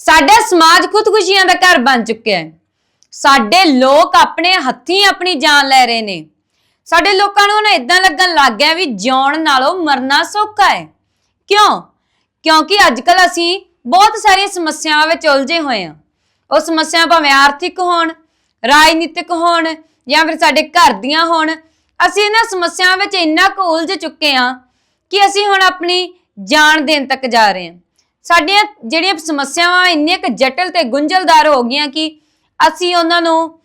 ਸਾਡਾ ਸਮਾਜ ਖੁਦਕੁਸ਼ੀਆਂ ਦਾ ਘਰ ਬਣ ਚੁੱਕਿਆ ਹੈ। ਸਾਡੇ ਲੋਕ ਆਪਣੇ ਹੱਥੀਂ ਆਪਣੀ ਜਾਨ ਲੈ ਰਹੇ ਨੇ। ਸਾਡੇ ਲੋਕਾਂ ਨੂੰ ਹੁਣ ਇਦਾਂ ਲੱਗਣ ਲੱਗ ਗਿਆ ਵੀ ਜਿਉਣ ਨਾਲੋਂ ਮਰਨਾ ਸੌਖਾ ਹੈ। ਕਿਉਂ? ਕਿਉਂਕਿ ਅੱਜਕੱਲ ਅਸੀਂ ਬਹੁਤ ਸਾਰੀਆਂ ਸਮੱਸਿਆਵਾਂ ਵਿੱਚ ਉਲਝੇ ਹੋਏ ਹਾਂ। ਉਹ ਸਮੱਸਿਆ ਭਾਵੇਂ ਆਰਥਿਕ ਹੋਣ, ਰਾਜਨੀਤਿਕ ਹੋਣ ਜਾਂ ਫਿਰ ਸਾਡੇ ਘਰ ਦੀਆਂ ਹੋਣ, ਅਸੀਂ ਇਹਨਾਂ ਸਮੱਸਿਆਵਾਂ ਵਿੱਚ ਇੰਨਾ ਕੁ ਉਲਝ ਚੁੱਕੇ ਹਾਂ ਕਿ ਅਸੀਂ ਹੁਣ ਆਪਣੀ ਜਾਨ ਦੇਣ ਤੱਕ ਜਾ ਰਹੇ ਹਾਂ। ਸਾਡੀਆਂ ਜਿਹੜੀਆਂ ਸਮੱਸਿਆਵਾਂ ਇੰਨੀਆਂ ਕੁ ਜਟਿਲ ਤੇ ਗੁੰਝਲਦਾਰ ਹੋ ਗਈਆਂ ਕਿ ਅਸੀਂ ਉਹਨਾਂ ਨੂੰ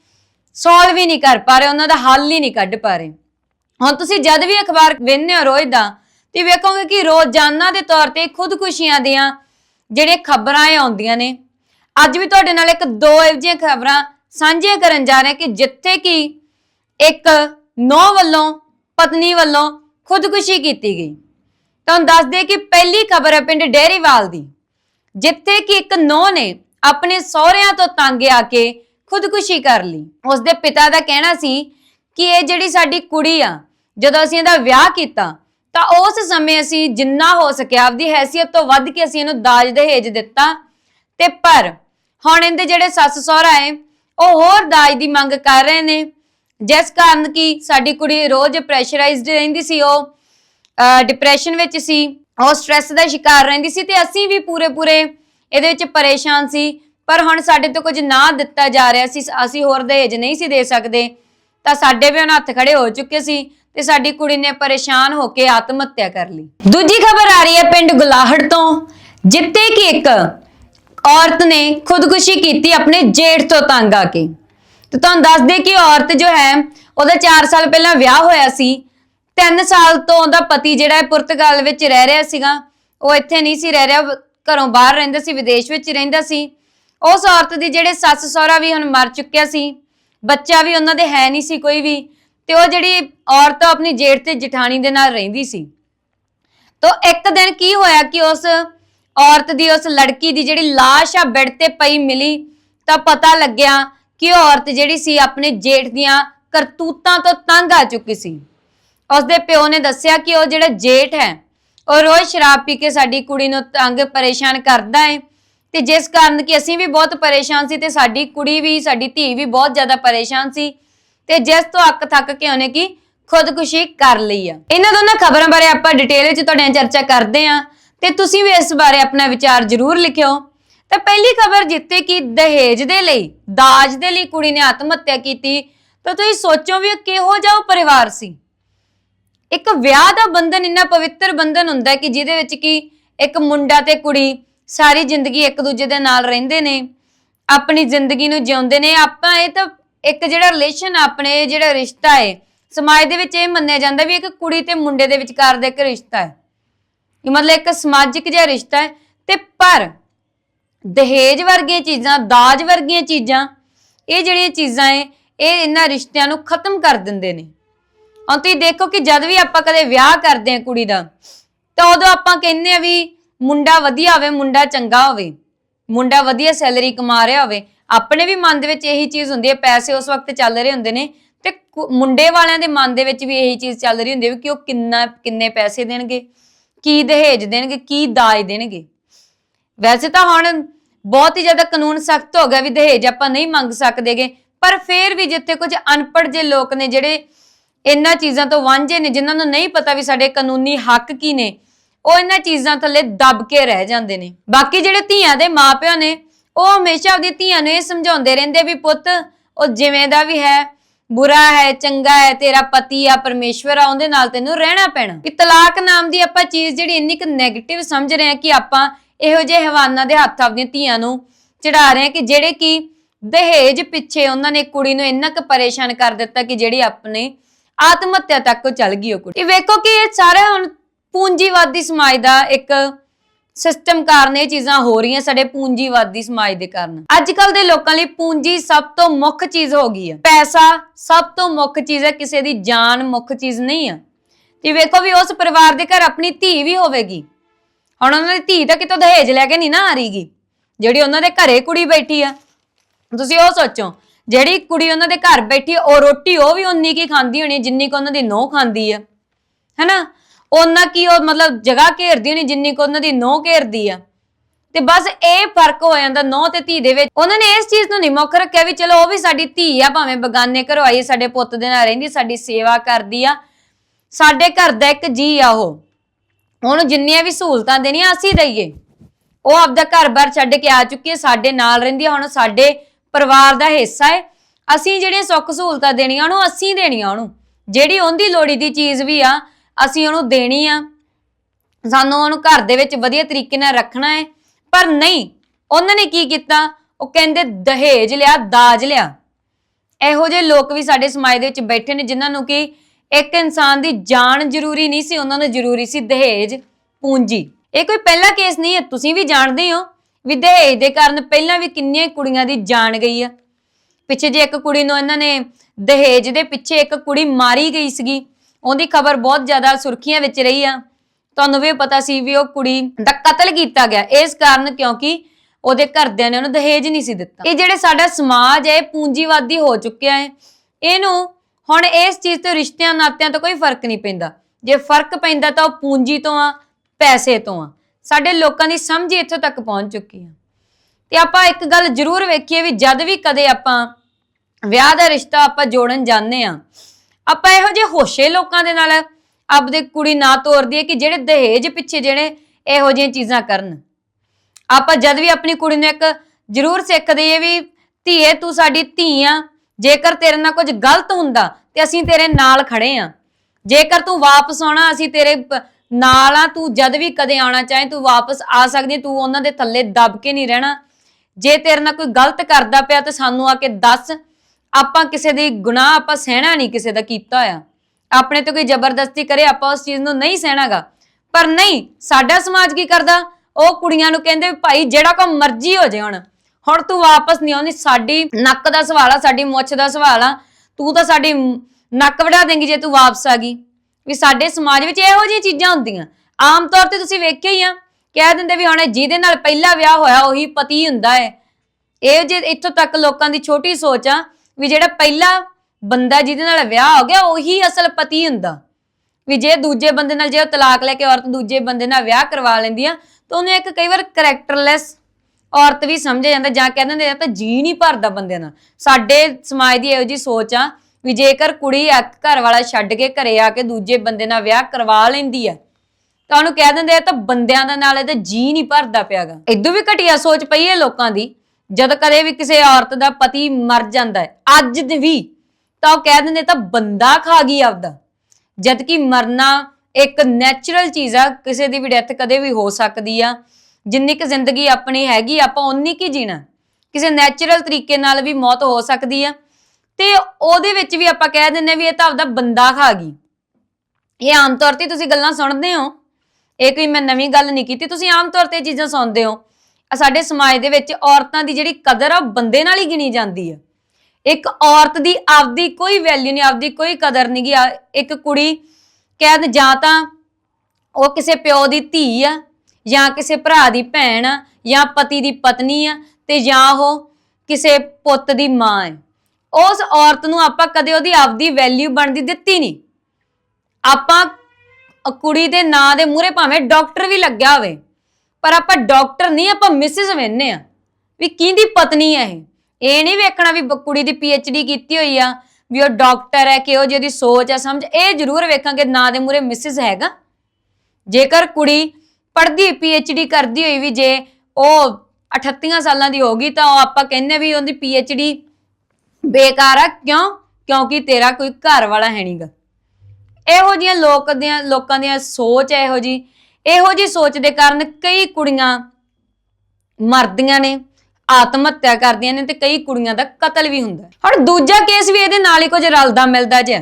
ਸੋਲਵ ਹੀ ਨਹੀਂ ਕਰ ਪਾ ਰਹੇ, ਉਹਨਾਂ ਦਾ ਹੱਲ ਹੀ ਨਹੀਂ ਕੱਢ ਪਾ ਰਹੇ। ਹੁਣ ਤੁਸੀਂ ਜਦ ਵੀ ਅਖਬਾਰ ਵੇਖਦੇ ਹੋ ਰੋਜ਼ ਦਾ, ਤੇ ਵੇਖੋਗੇ ਕਿ ਰੋਜ਼ਾਨਾ ਦੇ ਤੌਰ ਤੇ ਖੁਦਕੁਸ਼ੀਆਂ ਦੀਆਂ ਜਿਹੜੀਆਂ ਖਬਰਾਂ ਇਹ ਆਉਂਦੀਆਂ ਨੇ, ਅੱਜ ਵੀ ਤੁਹਾਡੇ ਨਾਲ ਇੱਕ ਦੋ ਇਹੋ ਜਿਹੀਆਂ ਖਬਰਾਂ ਸਾਂਝੀਆਂ ਕਰਨ ਜਾ ਰਹੇ ਕਿ ਜਿੱਥੇ ਕਿ ਇੱਕ ਨੌ ਵੱਲੋਂ ਪਤਨੀ ਵੱਲੋਂ ਖੁਦਕੁਸ਼ੀ ਕੀਤੀ ਗਈ। ਤੁਹਾਨੂੰ ਦੱਸ ਦੇ ਕਿ ਪਹਿਲੀ ਖਬਰ ਹੈ ਪਿੰਡ ਡੇਰੀਵਾਲ ਦੀ। ਜਿੱਥੇ ਕਿ ਇੱਕ ਨੌ ਨੇ ਆਪਣੇ ਸਹੁਰਿਆਂ ਤੋਂ ਤੰਗ ਆ ਕੇ ਖੁਦਕੁਸ਼ੀ ਕਰ ਲਈ। ਉਸਦੇ ਪਿਤਾ ਦਾ ਕਹਿਣਾ ਸੀ ਕਿ ਇਹ ਜਿਹੜੀ ਸਾਡੀ ਕੁੜੀ ਆ, ਜਦੋਂ ਅਸੀਂ ਇਹਦਾ ਵਿਆਹ ਕੀਤਾ, ਤਾਂ ਉਸ ਸਮੇਂ ਅਸੀਂ ਜਿੰਨਾ ਹੋ ਸਕਿਆ ਆਪਦੀ ਹੈਸੀਅਤ ਤੋਂ ਵੱਧ ਕੇ ਅਸੀਂ ਇਹਨੂੰ ਦਾਜ ਦਹੇਜ ਦਿੱਤਾ। ਤੇ ਪਰ ਹੁਣ ਇਹਦੇ ਜਿਹੜੇ ਸੱਸ ਸਹੁਰਾ ਹੈ, ਉਹ ਹੋਰ ਦਾਜ ਦੀ ਮੰਗ ਕਰ ਰਹੇ ਨੇ। ਜਿਸ ਕਾਰਨ ਕਿ ਸਾਡੀ ਕੁੜੀ ਰੋਜ਼ ਪ੍ਰੈਸ਼ਰਾਈਜ਼ਡ ਰਹਿੰਦੀ ਸੀ, ਉਹ ਡਿਪਰੈਸ਼ਨ ਵਿੱਚ ਸੀ। ਉਹ ਸਟ੍ਰੈਸ ਦਾ ਸ਼ਿਕਾਰ ਰਹਿੰਦੀ ਸੀ ਤੇ ਅਸੀਂ ਵੀ ਪੂਰੇ ਪੂਰੇ ਇਹਦੇ ਵਿੱਚ ਪਰੇਸ਼ਾਨ ਸੀ। ਪਰ ਹੁਣ ਸਾਡੇ ਤੋਂ ਕੁਝ ਨਾ ਦਿੱਤਾ ਜਾ ਰਿਹਾ ਸੀ, ਅਸੀਂ ਹੋਰ ਦਹੇਜ ਨਹੀਂ ਸੀ ਦੇ ਸਕਦੇ। ਤਾਂ ਸਾਡੇ ਵੀ ਹੁਣ ਹੱਥ ਖੜੇ ਹੋ ਚੁੱਕੇ ਸੀ ਤੇ ਸਾਡੀ ਕੁੜੀ ਨੇ ਪਰੇਸ਼ਾਨ ਹੋ ਕੇ ਆਤਮ ਹੱਤਿਆ ਕਰ ਲਈ। ਦੂਜੀ ਖਬਰ ਆ ਰਹੀ ਹੈ ਪਿੰਡ ਗੁਲਾਹੜ ਤੋਂ, ਜਿੱਥੇ ਕਿ ਇੱਕ ਔਰਤ ਨੇ ਖੁਦਕੁਸ਼ੀ ਕੀਤੀ ਆਪਣੇ ਜੇਠ ਤੋਂ ਤੰਗ ਆ ਕੇ। ਤੇ ਤੁਹਾਨੂੰ ਦੱਸ ਦੇ ਕਿ ਔਰਤ ਜੋ ਹੈ, ਉਹਦਾ 4 ਸਾਲ ਪਹਿਲਾਂ ਵਿਆਹ ਹੋਇਆ ਸੀ। 3 ਸਾਲ ਤੋਂ ਉਹਦਾ ਪਤੀ ਜਿਹੜਾ ਹੈ ਪੁਰਤਗਾਲ ਵਿੱਚ ਰਹਿ ਰਿਹਾ ਸੀਗਾ ਉਹ ਇੱਥੇ ਨਹੀਂ ਸੀ ਰਹਿ ਰਿਹਾ ਘਰੋਂ ਬਾਹਰ ਰਹਿੰਦਾ ਸੀ ਵਿਦੇਸ਼ ਵਿੱਚ ਰਹਿੰਦਾ ਸੀ। ਉਸ ਔਰਤ ਦੀ ਜਿਹੜੇ ਸੱਸ ਸਹੁਰਾ ਵੀ ਹੁਣ ਮਰ ਚੁੱਕਿਆ ਸੀ ਬੱਚਾ ਵੀ ਉਹਨਾਂ ਦੇ ਹੈ ਨਹੀਂ ਸੀ ਕੋਈ ਵੀ ਤੇ ਉਹ ਜਿਹੜੀ ਔਰਤ ਆ, ਆਪਣੀ ਜੇਠ ਤੇ ਜਠਾਣੀ ਦੇ ਨਾਲ ਰਹਿੰਦੀ ਸੀ। ਤੋ ਇੱਕ ਦਿਨ ਕੀ ਹੋਇਆ ਕਿ ਉਸ ਔਰਤ ਦੀ ਉਸ ਲੜਕੀ ਦੀ ਜਿਹੜੀ ਲਾਸ਼ ਆ ਬੈੱਡ ਤੇ ਪਈ ਮਿਲੀ ਤਾਂ ਪਤਾ ਲੱਗਿਆ ਕਿ ਉਹ ਔਰਤ ਜਿਹੜੀ ਸੀ ਆਪਣੇ ਜੇਠ ਦੀਆਂ ਕਰਤੂਤਾਂ ਤੋਂ ਤੰਗ ਆ ਚੁੱਕੀ ਸੀ। ਉਸਦੇ ਪਿਓ ਨੇ ਦੱਸਿਆ ਕਿ ਉਹ ਜਿਹੜਾ ਜੇਠ ਹੈ, ਉਹ ਰੋਜ਼ ਸ਼ਰਾਬ ਪੀ ਕੇ ਸਾਡੀ ਕੁੜੀ ਨੂੰ ਤੰਗ ਪਰੇਸ਼ਾਨ ਕਰਦਾ ਹੈ ਤੇ ਜਿਸ ਕਾਰਨ ਕਿ ਅਸੀਂ ਵੀ ਬਹੁਤ ਪਰੇਸ਼ਾਨ ਸੀ ਤੇ ਸਾਡੀ ਕੁੜੀ ਵੀ, ਸਾਡੀ ਧੀ ਵੀ ਬਹੁਤ ਜ਼ਿਆਦਾ ਪਰੇਸ਼ਾਨ ਸੀ ਤੇ ਜਿਸ ਤੋਂ ਅੱਕ ਥੱਕ ਕੇ ਉਹਨੇ ਕੀ ਖੁਦਕੁਸ਼ੀ ਕਰ ਲਈ ਆ। ਇਹਨਾਂ ਦੋਨਾਂ ਖਬਰਾਂ ਬਾਰੇ ਆਪਾਂ ਡਿਟੇਲ ਵਿੱਚ ਤੁਹਾਡੇ ਨਾਲ ਚਰਚਾ ਕਰਦੇ ਆ ਤੇ ਤੁਸੀਂ ਵੀ ਇਸ ਬਾਰੇ ਆਪਣਾ ਵਿਚਾਰ ਜ਼ਰੂਰ ਲਿਖਿਓ। ਤਾਂ ਪਹਿਲੀ ਖਬਰ ਜਿੱਤੇ ਕਿ ਦਹੇਜ ਦੇ ਲਈ, ਦਾਜ ਦੇ ਲਈ ਕੁੜੀ ਨੇ ਆਤਮ ਹੱਤਿਆ ਕੀਤੀ, ਤਾਂ ਤੁਸੀਂ ਸੋਚੋ ਵੀ ਕਿਹੋ ਜਿਹਾ ਉਹ ਪਰਿਵਾਰ ਸੀ। ਇੱਕ ਵਿਆਹ ਦਾ ਬੰਧਨ ਇੰਨਾ ਪਵਿੱਤਰ ਬੰਧਨ ਹੁੰਦਾ ਹੈ ਕਿ ਜਿਹਦੇ ਵਿੱਚ ਕਿ ਇੱਕ ਮੁੰਡਾ ਤੇ ਕੁੜੀ ਸਾਰੀ ਜ਼ਿੰਦਗੀ ਇੱਕ ਦੂਜੇ ਦੇ ਨਾਲ ਰਹਿੰਦੇ ਨੇ, ਆਪਣੀ ਜ਼ਿੰਦਗੀ ਨੂੰ ਜਿਉਂਦੇ ਨੇ, ਆਪਾਂ ਇਹ ਤਾਂ ਇੱਕ ਜਿਹੜਾ ਰਿਲੇਸ਼ਨ ਆਪਣੇ ਜਿਹੜਾ ਰਿਸ਼ਤਾ ਹੈ, ਸਮਾਜ ਦੇ ਵਿੱਚ ਇਹ ਮੰਨਿਆ ਜਾਂਦਾ ਵੀ ਇੱਕ ਕੁੜੀ ਤੇ ਮੁੰਡੇ ਦੇ ਵਿਚਕਾਰ ਦਾ ਇੱਕ ਰਿਸ਼ਤਾ ਹੈ। ਇਹ ਮਤਲਬ ਇੱਕ ਸਮਾਜਿਕ ਜਿਹਾ ਰਿਸ਼ਤਾ ਹੈ ਤੇ ਪਰ ਦਹੇਜ ਵਰਗੀਆਂ ਚੀਜ਼ਾਂ, ਦਾਜ ਵਰਗੀਆਂ ਚੀਜ਼ਾਂ, ਇਹ ਜਿਹੜੀਆਂ ਚੀਜ਼ਾਂ ਏ ਇਹ ਇਹਨਾਂ ਰਿਸ਼ਤਿਆਂ ਨੂੰ ਖਤਮ ਕਰ ਦਿੰਦੇ ਨੇ। ਹੁਣ ਤੁਸੀਂ ਦੇਖੋ ਕਿ ਜਦ ਵੀ ਆਪਾਂ ਕਦੇ ਵਿਆਹ ਕਰਦੇ ਆ ਕੁੜੀ ਦਾ, ਤਾਂ ਉਦੋਂ ਆਪਾਂ ਕਹਿੰਦੇ ਆ ਵੀ ਮੁੰਡਾ ਵਧੀਆ ਹੋਵੇ, ਮੁੰਡਾ ਚੰਗਾ ਹੋਵੇ, ਮੁੰਡਾ ਵਧੀਆ ਸੈਲਰੀ ਕਮਾ ਰਿਹਾ ਹੋਵੇ। ਆਪਣੇ ਵੀ ਮਨ ਦੇ ਵਿੱਚ ਇਹੀ ਚੀਜ਼ ਹੁੰਦੀ ਹੈ, ਪੈਸੇ ਉਸ ਵਕਤ ਚੱਲ ਰਹੇ ਹੁੰਦੇ ਨੇ ਤੇ ਮੁੰਡੇ ਵਾਲਿਆਂ ਦੇ ਮਨ ਦੇ ਵਿੱਚ ਵੀ ਇਹੀ ਚੀਜ਼ ਚੱਲ ਰਹੀ ਹੁੰਦੀ ਹੈ ਕਿ ਉਹ ਕਿੰਨਾ, ਕਿੰਨੇ ਪੈਸੇ ਦੇਣਗੇ, ਕੀ ਦਹੇਜ ਦੇਣਗੇ, ਕੀ ਦਾਜ ਦੇਣਗੇ। ਵੈਸੇ ਤਾਂ ਹੁਣ ਬਹੁਤ ਹੀ ਜ਼ਿਆਦਾ ਕਾਨੂੰਨ ਸਖਤ ਹੋ ਗਿਆ ਵੀ ਦਹੇਜ ਆਪਾਂ ਨਹੀਂ ਮੰਗ ਸਕਦੇਗੇ, ਪਰ ਫੇਰ ਵੀ ਜਿੱਥੇ ਕੁਝ ਅਨਪੜ੍ਹ ਜੇ ਲੋਕ ਨੇ ਜਿਹੜੇ ਇਹਨਾਂ ਚੀਜ਼ਾਂ ਤੋਂ ਵਾਂਝੇ ਨੇ, ਜਿਨ੍ਹਾਂ ਨੂੰ ਨਹੀਂ ਪਤਾ ਵੀ ਸਾਡੇ ਕਾਨੂੰਨੀ ਹੱਕ ਕੀ ਨੇ, ਉਹ ਇਹਨਾਂ ਚੀਜ਼ਾਂ ਥੱਲੇ ਦਬ ਕੇ ਰਹਿ ਜਾਂਦੇ ਨੇ। ਬਾਕੀ ਜਿਹੜੇ ਧੀਆਂ ਦੇ ਮਾਪਿਓ ਨੇ, ਉਹ ਹਮੇਸ਼ਾ ਆਪਣੀ ਧੀਆਂ ਨੂੰ ਇਹ ਸਮਝਾਉਂਦੇ ਰਹਿੰਦੇ ਵੀ ਪੁੱਤ, ਉਹ ਜਿਵੇਂ ਦਾ ਵੀ ਹੈ, ਬੁਰਾ ਹੈ, ਚੰਗਾ ਹੈ, ਤੇਰਾ ਪਤੀ ਆ, ਪਰਮੇਸ਼ਵਰ ਆ, ਉਹਦੇ ਨਾਲ ਤੈਨੂੰ ਰਹਿਣਾ ਪੈਣਾ। ਕਿ ਤਲਾਕ ਨਾਮ ਦੀ ਆਪਾਂ ਚੀਜ਼ ਜਿਹੜੀ ਇੰਨੀ ਕੁ 네ਗੇਟਿਵ ਸਮਝ ਰਹੇ ਹਾਂ ਕਿ ਆਪਾਂ ਇਹੋ ਜਿਹੇ ਹਵਾਨਾਂ ਦੇ ਹੱਥ ਆਪਣੀਆਂ ਧੀਆਂ ਨੂੰ ਚੜਾ ਰਹੇ ਹਾਂ ਕਿ ਜਿਹੜੇ ਕਿ ਦਹੇਜ ਪਿੱਛੇ ਉਹਨਾਂ ਨੇ ਕੁੜੀ ਨੂੰ ਇੰਨਾ ਕੁ ਪਰੇਸ਼ਾਨ ਕਰ ਦਿੱਤਾ ਕਿ ਜਿਹੜੀ ਆਪਣੇ ਆਤਮ ਹੱਤਿਆ ਤੱਕ ਚੱਲ ਗਈ ਉਹ ਕੁੜੀ। ਇਹ ਵੇਖੋ ਕਿ ਇਹ ਸਾਰਾ ਹੁਣ ਪੂੰਜੀਵਾਦੀ ਸਮਾਜ ਦਾ ਇੱਕ ਸਿਸਟਮ ਕਾਰਨ ਇਹ ਚੀਜ਼ਾਂ ਹੋ ਰਹੀਆਂ ਸਾਡੇ ਪੂੰਜੀਵਾਦੀ ਸਮਾਜ ਦੇ ਕਾਰਨ। ਅੱਜ ਕੱਲ ਦੇ ਲੋਕਾਂ ਲਈ ਪੂੰਜੀ ਸਭ ਤੋਂ ਮੁੱਖ ਚੀਜ਼ ਹੋ ਗਈ ਹੈ ਪੈਸਾ ਸਭ ਤੋਂ ਮੁੱਖ ਚੀਜ਼ ਹੈ ਕਿਸੇ ਦੀ ਜਾਨ ਮੁੱਖ ਚੀਜ਼ ਨਹੀਂ ਆ। ਤੇ ਵੇਖੋ ਵੀ ਉਸ ਪਰਿਵਾਰ ਦੇ ਘਰ ਆਪਣੀ ਧੀ ਵੀ ਹੋਵੇਗੀ। ਹੁਣ ਉਹਨਾਂ ਦੀ ਧੀ ਤਾਂ ਕਿਤੋਂ ਦਹੇਜ ਲੈ ਕੇ ਨਹੀਂ ਨਾ ਆ ਰਹੀਗੀ। ਜਿਹੜੀ ਉਹਨਾਂ ਦੇ ਘਰੇ ਕੁੜੀ ਬੈਠੀ ਆ। ਤੁਸੀਂ ਉਹ ਸੋਚੋ ਜਿਹੜੀ ਕੁੜੀ ਉਹਨਾਂ ਦੇ ਘਰ ਬੈਠੀ ਉਹ ਰੋਟੀ ਉਹ ਵੀ ਉਨੀ ਕੀ ਖਾਂਦੀ ਹੋਣੀ ਜਿੰਨੀ ਕੁ ਉਹਨਾਂ ਦੀ ਨੋਹ ਖਾਂਦੀ ਆ। ਹੈਨਾ? ਉਹਨਾਂ ਕੀ ਉਹ ਮਤਲਬ ਜਗ੍ਹਾ ਘੇਰਦੀ ਹੋਣੀ ਜਿੰਨੀ ਕੁ ਉਹਨਾਂ ਦੀ ਨੋਹ ਘੇਰਦੀ ਆ। ਤੇ ਬਸ ਇਹ ਫ਼ਰਕ ਹੋ ਜਾਂਦਾ ਨੌ ਤੇ ਧੀ ਦੇ ਵਿੱਚ। ਉਹਨਾਂ ਨੇ ਇਸ ਚੀਜ਼ ਨੂੰ ਨਹੀਂ ਮੁੱਖ ਰੱਖਿਆ ਵੀ ਚਲੋ ਉਹ ਵੀ ਸਾਡੀ ਧੀ ਆ, ਭਾਵੇਂ ਬਗਾਨੇ ਘਰੋਂ ਆਈ, ਸਾਡੇ ਪੁੱਤ ਦੇ ਨਾਲ ਰਹਿੰਦੀ, ਸਾਡੀ ਸੇਵਾ ਕਰਦੀ ਆ। ਸਾਡੇ ਘਰ ਦਾ ਇੱਕ ਜੀ ਆ ਉਹ। ਉਹਨੂੰ ਜਿੰਨੀਆਂ ਵੀ ਸਹੂਲਤਾਂ ਦੇਣੀਆਂ ਅਸੀਂ ਦਈਏ। ਉਹ ਆਪਦਾ ਘਰ-ਬਾਰ ਛੱਡ ਕੇ ਆ ਚੁੱਕੀ ਹੈ ਸਾਡੇ ਨਾਲ ਰਹਿੰਦੀ ਆ, ਹੁਣ ਸਾਡੇ ਪਰਿਵਾਰ ਦਾ ਹਿੱਸਾ ਹੈ ਅਸੀਂ ਜਿਹੜੀਆਂ ਸੁੱਖ ਸਹੂਲਤਾਂ ਦੇਣੀਆਂ, ਉਹਨੂੰ ਅਸੀਂ ਦੇਣੀਆਂ ਉਹਨੂੰ। ਜਿਹੜੀ ਉਹਦੀ ਲੋੜੀ ਦੀ ਚੀਜ਼ ਵੀ ਆ, ਅਸੀਂ ਉਹਨੂੰ ਦੇਣੀ ਆ। ਸਾਨੂੰ ਉਹਨੂੰ ਘਰ ਦੇ ਵਿੱਚ ਵਧੀਆ ਤਰੀਕੇ ਨਾਲ ਰੱਖਣਾ ਹੈ ਪਰ ਨਹੀਂ, ਉਹਨਾਂ ਨੇ ਕੀ ਕੀਤਾ? ਉਹ ਕਹਿੰਦੇ ਦਹੇਜ ਲਿਆ, ਦਾਜ ਲਿਆ। ਇਹੋ ਜਿਹੇ ਲੋਕ ਵੀ ਸਾਡੇ ਸਮਾਜ ਦੇ ਵਿੱਚ ਬੈਠੇ ਨੇ, ਜਿਨ੍ਹਾਂ ਨੂੰ ਕਿ ਇੱਕ ਇਨਸਾਨ ਦੀ ਜਾਨ ਜ਼ਰੂਰੀ ਨਹੀਂ ਸੀ, ਉਹਨਾਂ ਨੂੰ ਜ਼ਰੂਰੀ ਸੀ ਦਹੇਜ, ਪੂੰਜੀ। ਇਹ ਕੋਈ ਪਹਿਲਾ ਕੇਸ ਨਹੀਂ ਹੈ, ਤੁਸੀਂ ਵੀ ਜਾਣਦੇ ਹੋ। ਵੀ ਦਹੇਜ ਦੇ ਕਾਰਨ ਪਹਿਲਾਂ ਵੀ ਕਿੰਨੀਆਂ ਕੁੜੀਆਂ ਦੀ ਜਾਨ ਗਈ ਆ। ਪਿੱਛੇ ਜੇ ਇੱਕ ਕੁੜੀ ਨੂੰ ਇਹਨਾਂ ਨੇ ਦਹੇਜ ਦੇ ਪਿੱਛੇ ਇੱਕ ਕੁੜੀ ਮਾਰੀ ਗਈ ਸੀਗੀ, ਉਹਦੀ ਖਬਰ ਬਹੁਤ ਜ਼ਿਆਦਾ ਸੁਰਖੀਆਂ ਵਿੱਚ ਰਹੀ ਆ। ਤੁਹਾਨੂੰ ਵੀ ਪਤਾ ਸੀ ਵੀ ਉਹ ਕੁੜੀ ਦਾ ਕਤਲ ਕੀਤਾ ਗਿਆ। ਇਸ ਕਾਰਨ ਕਿਉਂਕਿ ਉਹਦੇ ਘਰਦਿਆਂ ਨੇ ਉਹਨੂੰ ਦਹੇਜ ਨਹੀਂ ਸੀ ਦਿੱਤਾ। ਇਹ ਜਿਹੜੇ ਸਾਡਾ ਸਮਾਜ ਹੈ, ਇਹ ਪੂੰਜੀਵਾਦੀ ਹੋ ਚੁੱਕਿਆ ਹੈ। ਇਹਨੂੰ ਹੁਣ ਇਸ ਚੀਜ਼ ਤੋਂ ਰਿਸ਼ਤਿਆਂ ਨਾਤਿਆਂ ਤੋਂ ਕੋਈ ਫ਼ਰਕ ਨਹੀਂ ਪੈਂਦਾ। ਜੇ ਫ਼ਰਕ ਪੈਂਦਾ ਤਾਂ ਉਹ ਪੂੰਜੀ ਤੋਂ ਆ, ਪੈਸੇ ਤੋਂ ਆ। ਸਾਡੇ ਲੋਕਾਂ ਦੀ ਸਮਝ ਹੀ ਇੱਥੋਂ ਤੱਕ ਪਹੁੰਚ ਚੁੱਕੀ ਆ। ਤੇ ਆਪਾਂ ਇੱਕ ਗੱਲ ਜ਼ਰੂਰ ਵੇਖੀਏ ਵੀ ਜਦ ਵੀ ਕਦੇ ਆਪਾਂ ਵਿਆਹ ਦਾ ਰਿਸ਼ਤਾ ਆਪਾਂ ਜੋੜਨ ਜਾਂਦੇ ਆ, ਆਪਾਂ ਇਹੋ ਜਿਹੇ ਹੋਸ਼ੇ ਲੋਕਾਂ ਦੇ ਨਾਲ ਆਪਦੇ ਕੁੜੀ ਨਾ ਤੋਰਦੀ ਹੈ ਕਿ ਜਿਹੜੇ ਦਹੇਜ ਪਿੱਛੇ ਜਿਹੜੇ ਇਹੋ ਜਿਹੀਆਂ ਚੀਜ਼ਾਂ ਕਰਨ। ਆਪਾਂ ਜਦ ਵੀ ਆਪਣੀ ਕੁੜੀ ਨੂੰ ਇੱਕ ਜ਼ਰੂਰ ਸਿੱਖ ਏ ਵੀ, ਧੀਏ, ਤੂੰ ਸਾਡੀ ਧੀ ਆ, ਜੇਕਰ ਤੇਰੇ ਨਾਲ ਕੁਝ ਗਲਤ ਹੁੰਦਾ ਤੇ ਅਸੀਂ ਤੇਰੇ ਨਾਲ ਖੜੇ ਆ। ਜੇਕਰ ਤੂੰ ਵਾਪਸ ਆਉਣਾ, ਅਸੀਂ ਤੇਰੇ ਨਾਲ ਆ, ਤੂੰ ਜਦ ਵੀ ਕਦੇ ਆਉਣਾ ਚਾਹੇ, ਤੂੰ ਵਾਪਸ ਆ ਸਕਦੀ ਤੂੰ ਉਹਨਾਂ ਦੇ ਥੱਲੇ ਦਬ ਕੇ ਨਹੀਂ ਰਹਿਣਾ। ਜੇ ਤੇਰੇ ਨਾਲ ਕੋਈ ਗਲਤ ਕਰਦਾ ਪਿਆ, ਤੇ ਸਾਨੂੰ ਆ ਕੇ ਦੱਸ। ਆਪਾਂ ਕਿਸੇ ਦੀ ਗੁਨਾਹ, ਆਪਾਂ ਸਹਿਣਾ ਨਹੀਂ ਕਿਸੇ ਦਾ ਕੀਤਾ ਹੋਇਆ। ਆਪਣੇ ਤੇ ਕੋਈ ਜ਼ਬਰਦਸਤੀ ਕਰੇ, ਆਪਾਂ ਉਸ ਚੀਜ਼ ਨੂੰ ਨਹੀਂ ਸਹਿਣਾਗਾ। ਪਰ ਨਹੀਂ, ਸਾਡਾ ਸਮਾਜ ਕੀ ਕਰਦਾ? ਉਹ ਕੁੜੀਆਂ ਨੂੰ ਕਹਿੰਦੇ ਭਾਈ, ਜਿਹੜਾ ਕੋ ਮਰਜ਼ੀ ਹੋ ਜੇ ਹੁਣ। ਹੁਣ ਤੂੰ ਵਾਪਸ ਨਹੀਂ ਆਉਂਦੀ, ਸਾਡੀ ਨੱਕ ਦਾ ਸਵਾਲ ਆ, ਸਾਡੀ ਮੁੱਛ ਦਾ ਸਵਾਲ ਆ। ਤੂੰ ਤਾਂ ਸਾਡੀ ਨੱਕ ਵੜਾ ਦੇਂਗੀ ਜੇ ਤੂੰ ਵਾਪਸ ਆ ਗਈ। ਵੀ ਸਾਡੇ ਸਮਾਜ ਵਿੱਚ ਇਹੋ ਜਿਹੀਆਂ ਚੀਜ਼ਾਂ ਹੁੰਦੀਆਂ। ਆਮ ਤੌਰ ਤੇ ਤੁਸੀਂ ਵੇਖਿਆ ਹੀ ਆ, ਕਹਿ ਦਿੰਦੇ ਵੀ ਹੁਣ ਜਿਹਦੇ ਨਾਲ ਪਹਿਲਾ ਵਿਆਹ ਹੋਇਆ, ਉਹੀ ਪਤੀ ਹੁੰਦਾ ਹੈ ਇਹ ਜੇ ਇੱਥੋਂ ਤੱਕ ਲੋਕਾਂ ਦੀ ਛੋਟੀ ਸੋਚ ਆ ਵੀ ਜਿਹੜਾ ਪਹਿਲਾ ਬੰਦਾ ਜਿਹਦੇ ਨਾਲ ਵਿਆਹ ਹੋ ਗਿਆ, ਉਹੀ ਅਸਲ ਪਤੀ ਹੁੰਦਾ। ਵੀ ਜੇ ਦੂਜੇ ਬੰਦੇ ਨਾਲ ਜੇ ਉਹ ਤਲਾਕ ਲੈ ਕੇ ਔਰਤ ਦੂਜੇ ਬੰਦੇ ਨਾਲ ਵਿਆਹ ਕਰਵਾ ਲੈਂਦੀ ਆ, ਤਾਂ ਉਹਨੂੰ ਇੱਕ ਕਈ ਵਾਰ ਕਰੈਕਟਰਲੈਸ ਔਰਤ ਵੀ ਸਮਝਿਆ ਜਾਂਦਾ ਜਾਂ ਕਹਿੰਦੇ ਨੇ ਇਹ ਤਾਂ ਜੀ ਨਹੀਂ ਭਰਦਾ ਬੰਦੇ ਨਾਲ। ਸਾਡੇ ਸਮਾਜ ਦੀ ਇਹੋ ਜੀ ਸੋਚ ਆ ਵੀ ਜੇਕਰ ਕੁੜੀ ਇੱਕ ਘਰ ਵਾਲਾ ਛੱਡ ਕੇ ਘਰੇ ਆ ਕੇ ਦੂਜੇ ਬੰਦੇ ਨਾਲ ਵਿਆਹ ਕਰਵਾ ਲੈਂਦੀ ਆ, ਤਾਂ ਉਹਨੂੰ ਕਹਿ ਦਿੰਦੇ ਆ ਤਾਂ ਬੰਦਿਆਂ ਦੇ ਨਾਲ ਇਹਦਾ ਜੀ ਨਹੀਂ ਭਰਦਾ ਪਿਆਗਾ। ਇਦੋਂ ਵੀ ਘਟੀਆ ਸੋਚ ਪਈ ਹੈ ਲੋਕਾਂ ਦੀ, ਜਦ ਕਦੇ ਵੀ ਕਿਸੇ ਔਰਤ ਦਾ ਪਤੀ ਮਰ ਜਾਂਦਾ ਹੈ ਅੱਜ ਵੀ, ਤਾਂ ਉਹ ਕਹਿ ਦਿੰਦੇ ਤਾਂ ਬੰਦਾ ਖਾ ਗਈ ਆਪਦਾ। ਜਦ ਕਿ ਮਰਨਾ ਇੱਕ ਨੈਚੁਰਲ ਚੀਜ਼ ਆ, ਕਿਸੇ ਦੀ ਵੀ ਡੈਥ ਕਦੇ ਵੀ ਹੋ ਸਕਦੀ ਆ, ਜਿੰਨੀ ਕੁ ਜ਼ਿੰਦਗੀ ਆਪਣੀ ਹੈਗੀ, ਆਪਾਂ ਉਨੀ ਕੀ ਜੀਣਾ। ਕਿਸੇ ਨੈਚੁਰਲ ਤਰੀਕੇ ਨਾਲ ਵੀ ਮੌਤ ਹੋ ਸਕਦੀ ਆ ਤੇ ਉਹਦੇ ਵਿੱਚ ਵੀ ਆਪਾਂ ਕਹਿ ਦਿੰਦੇ ਵੀ ਇਹ ਤਾਂ ਆਪਦਾ ਬੰਦਾ ਖਾ ਗਈ। ਇਹ ਆਮ ਤੌਰ ਤੇ ਤੁਸੀਂ ਗੱਲਾਂ ਸੁਣਦੇ ਹੋ। ਇਹ ਕੋਈ ਮੈਂ ਨਵੀਂ ਗੱਲ ਨਹੀਂ ਕੀਤੀ। ਤੁਸੀਂ ਆਮ ਤੌਰ ਤੇ ਇਹ ਚੀਜ਼ਾਂ ਸੁਣਦੇ ਹੋ। ਸਾਡੇ ਸਮਾਜ ਦੇ ਵਿੱਚ ਔਰਤਾਂ ਦੀ ਜਿਹੜੀ ਕਦਰ ਆ, ਉਹ ਬੰਦੇ ਨਾਲ ਹੀ ਗਿਣੀ ਜਾਂਦੀ ਆ। ਇੱਕ ਔਰਤ ਦੀ ਆਪਦੀ ਕੋਈ ਵੈਲਿਊ ਨਹੀਂ, ਆਪਦੀ ਕੋਈ ਕਦਰ ਨਹੀਂ ਗੀ। ਆ- ਇੱਕ ਕੁੜੀ ਕਹਿੰਦੇ ਜਾਂ ਤਾਂ ਉਹ ਕਿਸੇ ਪਿਓ ਦੀ ਧੀ ਆ, ਜਾਂ ਕਿਸੇ ਭਰਾ ਦੀ ਭੈਣ ਆ, ਜਾਂ ਪਤੀ ਦੀ ਪਤਨੀ ਆ, ਤੇ ਜਾਂ ਉਹ ਕਿਸੇ ਪੁੱਤ ਦੀ ਮਾਂ ਹੈ ਉਸ ਔਰਤ ਨੂੰ ਆਪਾਂ ਕਦੇ ਉਹਦੀ ਆਪਦੀ ਵੈਲਿਊ ਬਣਦੀ ਦਿੱਤੀ ਨਹੀਂ। ਆਪਾਂ ਕੁੜੀ ਦੇ ਨਾਂ ਦੇ ਮੂਹਰੇ ਭਾਵੇਂ ਡਾਕਟਰ ਵੀ ਲੱਗਿਆ ਹੋਵੇ, ਪਰ ਆਪਾਂ ਡਾਕਟਰ ਨਹੀਂ, ਆਪਾਂ ਮਿਸਿਸ ਵੇਖਨੇ ਆ। ਵੀ ਕਿਹਦੀ ਪਤਨੀ ਹੈ ਇਹ? ਇਹ ਨਹੀਂ ਵੇਖਣਾ ਵੀ ਕੁੜੀ ਦੀ ਡੀ ਕੀਤੀ ਹੋਈ ਆ, ਵੀ ਉਹ ਡਾਕਟਰ ਹੈ ਕਿ ਉਹ ਜਿਹਦੀ ਸੋਚ ਹੈ ਸਮਝ। ਇਹ ਜ਼ਰੂਰ ਵੇਖਾਂਗੇ ਨਾਂ ਦੇ ਮੂਹਰੇ ਮਿਸਿਸ ਹੈਗਾ। ਜੇਕਰ ਕੁੜੀ ਪੜ੍ਹਦੀ ਡੀ ਕਰਦੀ ਹੋਈ ਵੀ ਜੇ ਉਹ 38 ਸਾਲਾਂ ਦੀ ਹੋ ਗਈ ਤਾਂ ਉਹ ਆਪਾਂ ਕਹਿੰਦੇ ਵੀ ਉਹਦੀ ਡੀ ਬੇਕਾਰ ਆ। ਕਿਉਂ? ਕਿਉਂਕਿ ਤੇਰਾ ਕੋਈ ਘਰ ਵਾਲਾ ਹੈ ਨਹੀਂਗਾ ਇਹੋ ਜਿਹੀਆਂ ਲੋਕ ਦੀਆਂ ਲੋਕਾਂ ਦੀਆਂ ਸੋਚ ਹੈ ਇਹੋ ਜੀ। ਇਹੋ ਜੀ ਸੋਚ ਦੇ ਕਾਰਨ ਕਈ ਕੁੜੀਆਂ ਮਰਦੀਆਂ ਨੇ ਆਤਮ ਹੱਤਿਆ ਕਰਦੀਆਂ ਨੇ ਤੇ ਕਈ ਕੁੜੀਆਂ ਦਾ ਕਤਲ ਵੀ ਹੁੰਦਾ। ਹੁਣ ਦੂਜਾ ਕੇਸ ਵੀ ਇਹਦੇ ਨਾਲ ਹੀ ਕੁਝ ਰਲਦਾ ਮਿਲਦਾ ਜਿਹਾ।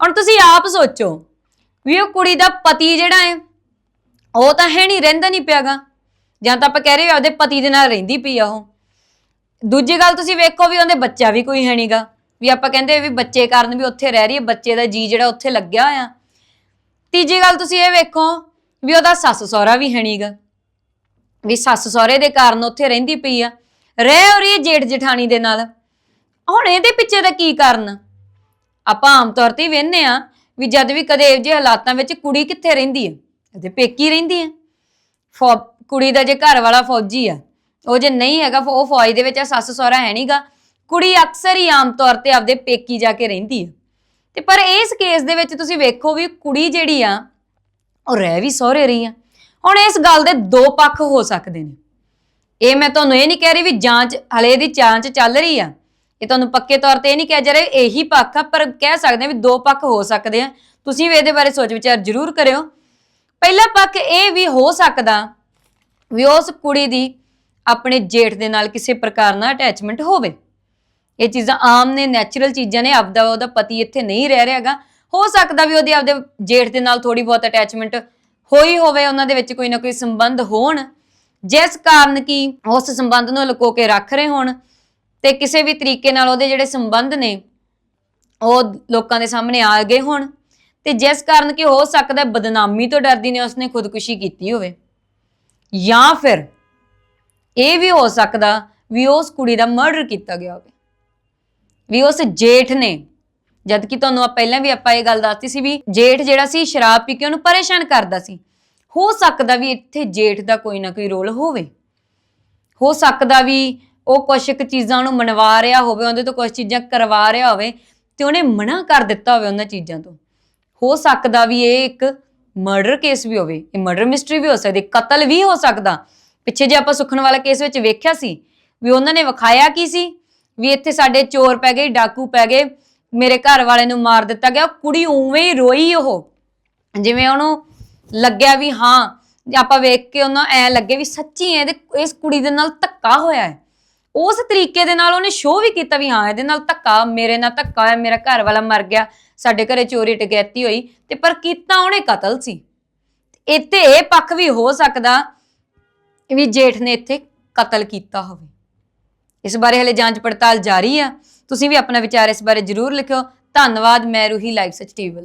ਹੁਣ ਤੁਸੀਂ ਆਪ ਸੋਚੋ ਵੀ ਉਹ ਕੁੜੀ ਦਾ ਪਤੀ ਜਿਹੜਾ ਹੈ, ਉਹ ਤਾਂ ਹੈ ਨਹੀਂ ਰਹਿੰਦਾ ਨਹੀਂ ਪਿਆਗਾ। ਜਾਂ ਤਾਂ ਆਪਾਂ ਕਹਿ ਰਹੇ ਹਾਂ ਉਹਦੇ ਪਤੀ ਦੇ ਨਾਲ ਰਹਿੰਦੀ ਪਈ ਆ ਉਹ। ਦੂਜੀ ਗੱਲ ਤੁਸੀਂ ਵੇਖੋ ਵੀ ਉਹਦੇ ਬੱਚਾ ਵੀ ਕੋਈ ਹੈ ਨਹੀਂਗਾ ਵੀ ਆਪਾਂ ਕਹਿੰਦੇ ਵੀ ਬੱਚੇ ਕਾਰਨ ਵੀ ਉੱਥੇ ਰਹਿ ਰਹੀ ਹੈ, ਬੱਚੇ ਦਾ ਜੀ ਜਿਹੜਾ ਉੱਥੇ ਲੱਗਿਆ ਹੋਇਆ। ਤੀਜੀ ਗੱਲ ਤੁਸੀਂ ਇਹ ਵੇਖੋ ਵੀ ਉਹਦਾ ਸੱਸ ਸਹੁਰਾ ਵੀ ਹੈ ਨਹੀਂਗਾ ਵੀ ਸੱਸ ਸਹੁਰੇ ਦੇ ਕਾਰਨ ਉੱਥੇ ਰਹਿੰਦੀ ਪਈ ਆ। ਰਹਿ ਹੋ ਰਹੀ ਹੈ ਜੇਠ ਜਠਾਣੀ ਦੇ ਨਾਲ। ਹੁਣ ਇਹਦੇ ਪਿੱਛੇ ਦਾ ਕੀ ਕਾਰਨ? ਆਪਾਂ ਆਮ ਤੌਰ ਤੇ ਵੇਖਨੇ ਆ ਵੀ ਜਦ ਵੀ ਕਦੇ ਇਹੋ ਜਿਹੇ ਹਾਲਾਤਾਂ ਵਿੱਚ ਕੁੜੀ ਕਿੱਥੇ ਰਹਿੰਦੀ ਹੈ? ਇਹਦੇ ਪੇਕੀ ਰਹਿੰਦੀ ਹੈ। ਫੌ ਕੁੜੀ ਦਾ ਜੇ ਘਰ ਵਾਲਾ ਫੌਜੀ ਆ ਉਹ ਜੇ ਨਹੀਂ ਹੈਗਾ ਉਹ ਫੌਜ ਦੇ ਵਿੱਚ ਆ, ਸੱਸ ਸਹੁਰਾ ਹੈ ਨਹੀਂਗਾ ਕੁੜੀ ਅਕਸਰ ਹੀ ਆਮ ਤੌਰ ਤੇ ਆਪਦੇ ਪੇਕੀ ਜਾ ਕੇ ਰਹਿੰਦੀ ਆ। ਤੇ ਪਰ ਇਸ ਕੇਸ ਦੇ ਵਿੱਚ ਤੁਸੀਂ ਵੇਖੋ ਵੀ ਕੁੜੀ ਜਿਹੜੀ ਆ, ਉਹ ਰਹਿ ਵੀ ਸਹੁਰੇ ਰਹੀ ਆ। ਹੁਣ ਇਸ ਗੱਲ ਦੇ ਦੋ ਪੱਖ ਹੋ ਸਕਦੇ ਨੇ। ਇਹ ਮੈਂ ਤੁਹਾਨੂੰ ਇਹ ਨਹੀਂ ਕਹਿ ਰਹੀ ਵੀ ਜਾਂਚ, ਹਲੇ ਦੀ ਜਾਂਚ ਚੱਲ ਰਹੀ ਆ। ਇਹ ਤੁਹਾਨੂੰ ਪੱਕੇ ਤੌਰ ਤੇ ਇਹ ਨਹੀਂ ਕਿਹਾ ਜਾ ਰਿਹਾ, ਇਹੀ ਪੱਖ ਆ, ਪਰ ਕਹਿ ਸਕਦੇ ਆ ਵੀ ਦੋ ਪੱਖ ਹੋ ਸਕਦੇ ਆ। ਤੁਸੀਂ ਵੀ ਇਹਦੇ ਬਾਰੇ ਸੋਚ ਵਿਚਾਰ ਜ਼ਰੂਰ ਕਰਿਓ। ਪਹਿਲਾ ਪੱਖ ਇਹ ਵੀ ਹੋ ਸਕਦਾ ਵੀ ਉਸ ਕੁੜੀ ਦੀ ਆਪਣੇ ਜੇਠ ਦੇ ਨਾਲ ਕਿਸੇ ਪ੍ਰਕਾਰ ਨਾਲ ਅਟੈਚਮੈਂਟ ਹੋਵੇ। ਇਹ ਚੀਜ਼ਾਂ ਆਮ ਨੇ ਨੈਚੁਰਲ ਚੀਜ਼ਾਂ ਨੇ, ਆਪਦਾ ਉਹਦਾ ਪਤੀ ਇੱਥੇ ਨਹੀਂ ਰਹਿ ਰਿਹਾਗਾ। ਹੋ ਸਕਦਾ ਵੀ ਉਹਦੇ ਆਪਦੇ ਜੇਠ ਦੇ ਨਾਲ ਥੋੜੀ ਬਹੁਤ ਅਟੈਚਮੈਂਟ ਹੋਈ ਹੋਵੇ, ਉਹਨਾਂ ਦੇ ਵਿੱਚ ਕੋਈ ਨਾ ਕੋਈ ਸੰਬੰਧ ਹੋਣ। ਜਿਸ ਕਾਰਨ ਕਿ ਉਸ ਸੰਬੰਧ ਨੂੰ ਲੁਕੋ ਕੇ ਰੱਖ ਰਹੇ ਹੋਣ ਤੇ ਕਿਸੇ ਵੀ ਤਰੀਕੇ ਨਾਲ ਉਹਦੇ ਜਿਹੜੇ ਸੰਬੰਧ ਨੇ, ਉਹ ਲੋਕਾਂ ਦੇ ਸਾਹਮਣੇ ਆ ਗਏ ਹੋਣ। ਤੇ ਜਿਸ ਕਾਰਨ ਕਿ ਹੋ ਸਕਦਾ ਬਦਨਾਮੀ ਤੋਂ ਡਰਦੀ ਨੇ, ਉਸਨੇ ਖੁਦਕੁਸ਼ੀ ਕੀਤੀ ਹੋਵੇ। ਜਾਂ ਫਿਰ ਇਹ ਵੀ ਹੋ ਸਕਦਾ ਵੀ ਉਸ ਕੁੜੀ ਦਾ ਮਰਡਰ ਕੀਤਾ ਗਿਆ ਹੋਵੇ। ਵੀ ਉਸ ਜੇਠ ਨੇ ਜਦ ਕਿ ਤੁਹਾਨੂੰ ਆ ਪਹਿਲਾਂ ਵੀ ਆਪਾਂ ਇਹ ਗੱਲ ਦੱਸਤੀ ਸੀ ਵੀ ਜੇਠ ਜਿਹੜਾ ਸੀ, ਸ਼ਰਾਬ ਪੀ ਕੇ ਉਹਨੂੰ ਪਰੇਸ਼ਾਨ ਕਰਦਾ ਸੀ। ਹੋ ਸਕਦਾ ਵੀ ਇੱਥੇ ਜੇਠ ਦਾ ਕੋਈ ਨਾ ਕੋਈ ਰੋਲ ਹੋਵੇ। ਹੋ ਸਕਦਾ ਵੀ ਉਹ ਕੁਛ ਕੁ ਚੀਜ਼ਾਂ ਨੂੰ ਮਨਵਾ ਰਿਹਾ ਹੋਵੇ, ਉਹਦੇ ਤੋਂ ਕੁਝ ਚੀਜ਼ਾਂ ਕਰਵਾ ਰਿਹਾ ਹੋਵੇ ਤੇ ਉਹਨੇ ਮਨਾ ਕਰ ਦਿੱਤਾ ਹੋਵੇ ਉਹਨਾਂ ਚੀਜ਼ਾਂ ਤੋਂ। ਹੋ ਸਕਦਾ ਵੀ ਇਹ ਇੱਕ ਮਰਡਰ ਕੇਸ ਵੀ ਹੋਵੇ, ਇਹ ਮਰਡਰ ਮਿਸਟਰੀ ਵੀ ਹੋ ਸਕਦੀ, ਕਤਲ ਵੀ ਹੋ ਸਕਦਾ ਪਿੱਛੇ ਜੇ ਆਪਾਂ ਸੁਖਣ ਵਾਲਾ ਕੇਸ ਵਿੱਚ ਵੇਖਿਆ ਸੀ ਵੀ ਉਹਨਾਂ ਨੇ ਵਿਖਾਇਆ ਕੀ ਸੀ? ਵੀ ਇੱਥੇ ਸਾਡੇ ਚੋਰ ਪੈ ਗਏ, ਡਾਕੂ ਪੈ ਗਏ, ਮੇਰੇ ਘਰ ਵਾਲੇ ਨੂੰ ਮਾਰ ਦਿੱਤਾ ਗਿਆ, ਕੁੜੀ ਉਵੇਂ ਹੀ ਰੋਈ ਉਹ। ਜਿਵੇਂ ਉਹਨੂੰ ਲੱਗਿਆ ਵੀ ਹਾਂ, ਆਪਾਂ ਵੇਖ ਕੇ ਉਹਨਾਂ ਐ ਲੱਗੇ ਵੀ ਸੱਚੀ ਇਹਦੇ ਇਸ ਕੁੜੀ ਦੇ ਨਾਲ ਧੱਕਾ ਹੋਇਆ ਹੈ। ਉਸ ਤਰੀਕੇ ਦੇ ਨਾਲ ਉਹਨੇ ਸ਼ੋਅ ਵੀ ਕੀਤਾ ਵੀ ਹਾਂ, ਇਹਦੇ ਨਾਲ ਧੱਕਾ, ਮੇਰੇ ਨਾਲ ਧੱਕਾ ਹੋਇਆ, ਮੇਰਾ ਘਰ ਵਾਲਾ ਮਰ ਗਿਆ, ਸਾਡੇ ਘਰੇ ਚੋਰੀ ਟਕੈਤੀ ਹੋਈ ਤੇ ਪਰ ਕੀਤਾ ਉਹਨੇ ਕਤਲ ਸੀ। ਇੱਥੇ ਇਹ ਪੱਖ ਵੀ ਹੋ ਸਕਦਾ ਵੀ ਜੇਠ ਨੇ ਇੱਥੇ ਕਤਲ ਕੀਤਾ ਹੋਵੇ। ਇਸ ਬਾਰੇ ਹਲੇ ਜਾਂਚ ਪੜਤਾਲ ਜਾਰੀ ਆ। ਤੁਸੀਂ ਵੀ ਆਪਣਾ ਵਿਚਾਰ ਇਸ ਬਾਰੇ ਜ਼ਰੂਰ ਲਿਖਿਓ। ਧੰਨਵਾਦ, ਮੈਂ ਰੂਹੀ ਲਾਈਵ ਸੱਚ ਟੀਵੀ ਵੱਲ।